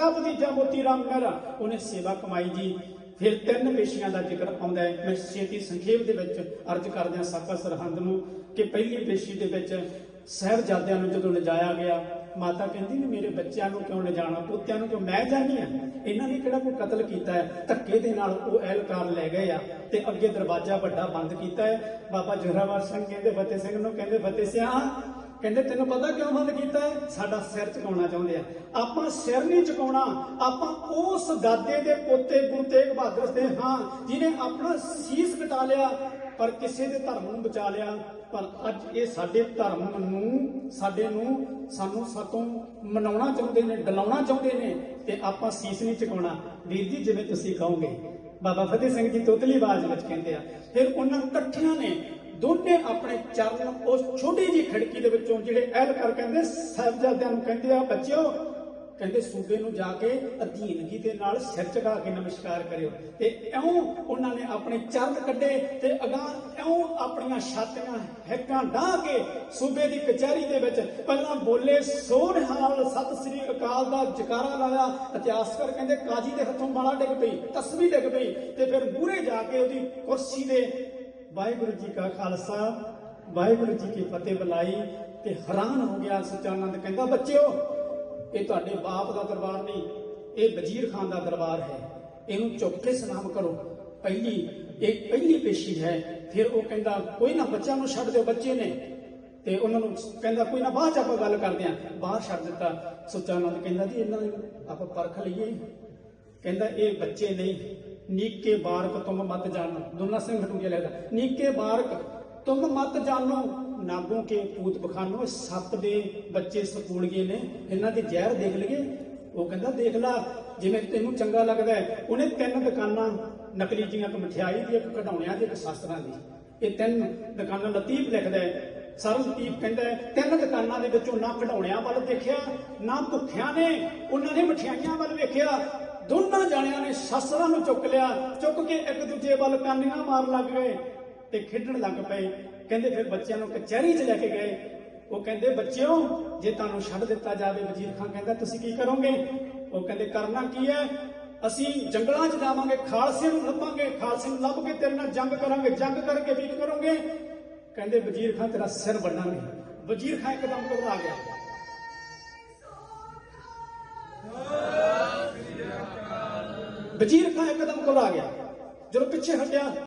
ਸਕਾ ਭਤੀਜਾ ਮੋਤੀ ਰਾਮ ਮਹਿਰਾ ਉਹਨੇ ਸੇਵਾ ਕਮਾਈ ਜੀ। ਫਿਰ ਤਿੰਨ ਪੇਸ਼ੀਆਂ ਦਾ ਜ਼ਿਕਰ ਆਉਂਦਾ ਹੈ। ਮੈਂ ਛੇਤੀ ਸੰਖੇਪ ਦੇ ਵਿੱਚ ਅਰਜ਼ ਕਰਦਿਆਂ ਸਾਕਾ ਸਰਹੰਦ ਨੂੰ ਕਿ ਪਹਿਲੀ ਪੇਸ਼ੀ ਦੇ ਵਿੱਚ ਸਾਹਿਬਜ਼ਾਦਿਆਂ ਨੂੰ ਜਦੋਂ ਲਿਜਾਇਆ ਗਿਆ, ਮਾਤਾ ਕਹਿੰਦੀ ਵੀ ਮੇਰੇ ਬੱਚਿਆਂ ਨੂੰ ਕਿਉਂ ਲਿਜਾਣਾ, ਪੋਤਿਆਂ ਨੂੰ ਕਿਉਂ? ਮੈਂ ਜਾਣੀ ਆ। ਇਹਨਾਂ ਨੇ ਕਿਹੜਾ ਕੋਈ ਕਤਲ ਕੀਤਾ ਹੈ? ਧੱਕੇ ਦੇ ਨਾਲ ਉਹ ਅਹਿਲਕਾਰ ਲੈ ਗਏ ਆ ਤੇ ਅੱਗੇ ਦਰਵਾਜ਼ਾ ਵੱਡਾ ਬੰਦ ਕੀਤਾ ਹੈ। ਬਾਬਾ ਜੋਰਾਵਰ ਸਿੰਘ ਕਹਿੰਦੇ, ਫਤਿਹ ਸਿੰਘ ਨੂੰ ਕਹਿੰਦੇ, ਫਤਿਹ ਸਿਆ। ਕਹਿੰਦੇ, ਤੈਨੂੰ ਪਤਾ ਕਿਉਂ ਬੰਦ ਕੀਤਾ ਹੈ? ਸਾਡਾ ਸਿਰ ਝੁਕਾਉਣਾ ਚਾਹੁੰਦੇ ਆ। ਆਪਾਂ ਸਿਰ ਨਹੀਂ ਝੁਕਾਉਣਾ, ਆਪਾਂ ਉਸ ਦਾਦੇ ਦੇ ਪੋਤੇ ਗੁਰੂ ਤੇਗ ਬਹਾਦਰ ਦੇ ਹਾਂ, ਜਿਹਨੇ ਆਪਣਾ ਸੀਸ ਕਟਾ ਲਿਆ, ਪਰ ਕਿਸੇ ਦੇ ਧਰਮ ਨੂੰ ਬਚਾ ਲਿਆ। ਪਰ ਅੱਜ ਇਹ ਸਾਡੇ ਧਰਮ ਨੂੰ, ਸਾਡੇ ਨੂੰ ਸਾਨੂੰ ਸਾਤੋਂ ਮਨਾਉਣਾ ਚਾਹੁੰਦੇ ਨੇ, ਡਲਾਉਣਾ ਚਾਹੁੰਦੇ ਨੇ, ਤੇ ਆਪਾਂ ਸੀਸ ਨਹੀਂ ਝੁਕਾਉਣਾ। ਵੀਰ ਜੀ, ਜਿਵੇਂ ਤੁਸੀਂ ਕਹੋਗੇ, ਬਾਬਾ ਫਤਿਹ ਸਿੰਘ ਜੀ ਤੋਤਲੀ ਆਵਾਜ਼ ਵਿੱਚ ਕਹਿੰਦੇ ਆ। ਫਿਰ ਉਹਨਾਂ ਇਕੱਠਿਆਂ ਨੇ ਦੋਨੇ ਆਪਣੇ ਚਰਨ ਉਸ ਛੋਟੀ ਜੀ ਖਿੜਕੀ ਦੇ ਵਿੱਚੋਂ ਜਿਹੜੇ ਅਹਿਲਕਾਰ ਕਹਿੰਦੇ ਸਾਹਿਬਜ਼ਾਦਿਆਂ ਨੂੰ ਕਹਿੰਦੇ ਆ, ਬੱਚਿਓ, ਕਹਿੰਦੇ ਸੂਬੇ ਨੂੰ ਜਾ ਕੇ ਅਧੀਨਗੀ ਦੇ ਨਾਲ ਸਿਰ ਝੁਕਾ ਕੇ ਨਮਸਕਾਰ ਕਰਿਓ। ਤੇ ਇਉਂ ਉਹਨਾਂ ਨੇ ਆਪਣੇ ਚਰਨ ਕੱਢੇ ਤੇ ਅਗਾਂ ਇਉਂ ਆਪਣੀਆਂ ਛਾਤੀਆਂ ਹੈਕਾਂ ਢਾਹ ਕੇ ਸੂਬੇ ਦੀ ਕਚਹਿਰੀ ਦੇ ਵਿੱਚ ਪਹਿਲਾਂ ਬੋਲੇ ਸੋਹਣਹਾਲ ਸਤਿ ਸ੍ਰੀ ਅਕਾਲ ਦਾ ਜਕਾਰਾ ਲਾਇਆ। ਇਤਿਹਾਸਕਾਰ ਕਹਿੰਦੇ, ਕਾਜੀ ਦੇ ਹੱਥੋਂ ਮਾਲਾ ਡਿੱਗ ਪਈ, ਤਸਵੀਰ ਡਿੱਗ ਪਈ। ਤੇ ਫਿਰ ਮੂਹਰੇ ਜਾ ਕੇ ਉਹਦੀ ਕੁਰਸੀ ਦੇ ਵਾਹਿਗੁਰੂ ਜੀ ਕਾ ਖਾਲਸਾ, ਵਾਹਿਗੁਰੂ ਜੀ ਕੀ ਫਤਿਹ ਬੁਲਾਈ ਤੇ ਹੈਰਾਨ ਹੋ ਗਿਆ ਸਚਾਨੰਦ ਕਹਿੰਦਾ, ਬੱਚਿਓ, ਇਹ ਤੁਹਾਡੇ ਬਾਪ ਦਾ ਦਰਬਾਰ ਨਹੀਂ, ਇਹ ਵਜ਼ੀਰ ਖਾਨ ਦਾ ਦਰਬਾਰ ਹੈ। ਇਹਨੂੰ ਚੁੱਕ ਕੇ ਸਲਾਮ ਕਰੋ। ਪਹਿਲੀ, ਇਹ ਪਹਿਲੀ ਪੇਸ਼ੀ ਹੈ। ਫਿਰ ਉਹ ਕਹਿੰਦਾ, ਕੋਈ ਨਾ, ਬੱਚਿਆਂ ਨੂੰ ਛੱਡ ਦਿਓ, ਬੱਚੇ ਨੇ। ਤੇ ਉਹਨਾਂ ਨੂੰ ਕਹਿੰਦਾ, ਕੋਈ ਨਾ, ਬਾਅਦ ਚ ਆਪਾਂ ਗੱਲ ਕਰਦੇ ਆਂ। ਬਾਹਰ ਛੱਡ ਦਿੱਤਾ। ਸੁਚਾਨੰਦ ਕਹਿੰਦਾ, ਜੀ, ਇਹਨਾਂ ਨੂੰ ਆਪਾਂ ਪਰਖ ਲਈਏ। ਕਹਿੰਦਾ, ਇਹ ਬੱਚੇ ਨਹੀਂ। ਨੀਕੇ ਬਾਰਕ ਤੁਮ ਮਤ ਜਾਨੋ ਦੁਨਾ ਸਿੰਘ ਹਟੂਆ ਲਿਖਦਾ? ਨੀਕੇ ਬਾਰਕ ਤੁਮ ਮਤ ਜਾਣੋ। ਨਾਗੋਂ ਕੇ ਪੂਤ ਬਖਾਨੋ ਸੱਪ ਦੇ ਬੱਚੇ ਸਕੂਲਗੇ ਨੇ। ਇਹਨਾਂ ਦੇ ਜ਼ਹਿਰ ਦੇਖ ਲਈਏ। ਉਹ ਕਹਿੰਦਾ, ਦੇਖ ਲੈ, ਜਿਵੇਂ ਤੈਨੂੰ ਚੰਗਾ ਲੱਗਦਾ ਉਹਨੇ ਤਿੰਨ ਦੁਕਾਨਾਂ ਨਕਲੀ ਜੀਆਂ ਇੱਕ ਮਠਿਆਈ ਦੀ, ਇੱਕ ਕਢਾਉਣਿਆਂ ਦੀ, ਇੱਕ ਸ਼ਾਸਤਰਾਂ ਦੀ। ਇਹ ਤਿੰਨ ਦੁਕਾਨਾਂ ਲਤੀਫ ਲਿਖਦਾ ਹੈ। ਸਰਲ ਲਤੀਫ ਕਹਿੰਦਾ ਤਿੰਨ ਦੁਕਾਨਾਂ ਦੇ ਵਿੱਚੋਂ ਨਾ ਕਢਾਉਣਿਆਂ ਵੱਲ ਦੇਖਿਆ, ਨਾ ਭੁੱਖਿਆਂ ਨੇ। ਉਹਨਾਂ ਨੇ ਮਠਿਆਈਆਂ ਵੱਲ ਵੇਖਿਆ। ਦੋਨਾਂ ਜਾਣਿਆਂ ਨੇ ਸ਼ਾਸਤਰਾਂ ਨੂੰ ਚੁੱਕ ਲਿਆ, ਚੁੱਕ ਕੇ ਇੱਕ ਦੂਜੇ ਵੱਲ ਕਾਨੀਆਂ ਮਾਰ ਲੱਗ ਗਏ ਤੇ ਖੇਡਣ ਲੱਗ ਪਏ। ਕਹਿੰਦੇ ਫਿਰ ਬੱਚਿਆਂ ਨੂੰ ਕਚਹਿਰੀ 'ਚ ਲੈ ਕੇ ਗਏ। ਉਹ ਕਹਿੰਦੇ, ਬੱਚਿਓ, ਜੇ ਤੁਹਾਨੂੰ ਛੱਡ ਦਿੱਤਾ ਜਾਵੇ, ਵਜ਼ੀਰ ਖਾਨ ਕਹਿੰਦਾ, ਤੁਸੀਂ ਕੀ ਕਰੋਗੇ? ਉਹ ਕਹਿੰਦੇ, ਕਰਨਾ ਕੀ ਹੈ? ਅਸੀਂ ਜੰਗਲਾਂ 'ਚ ਜਾਵਾਂਗੇ, ਖਾਲਸੇ ਨੂੰ ਲੱਭਾਂਗੇ, ਖਾਲਸੇ ਨੂੰ ਲੱਭ ਕੇ ਤੇਰੇ ਨਾਲ ਜੰਗ ਕਰਾਂਗੇ, ਜੰਗ ਕਰਕੇ ਵੀ ਕਰੋਗੇ? ਕਹਿੰਦੇ, ਵਜ਼ੀਰ ਖਾਨ ਤੇਰਾ ਸਿਰ ਵੱਢਾਂਗੇ ਵਜ਼ੀਰ ਖਾਨ ਇੱਕਦਮ ਘਬਰਾ ਗਿਆ। ਵਜ਼ੀਰ ਖਾਨ ਇੱਕਦਮ ਘਬਰਾ ਗਿਆ। ਜਦੋਂ ਪਿੱਛੇ ਹਟਿਆ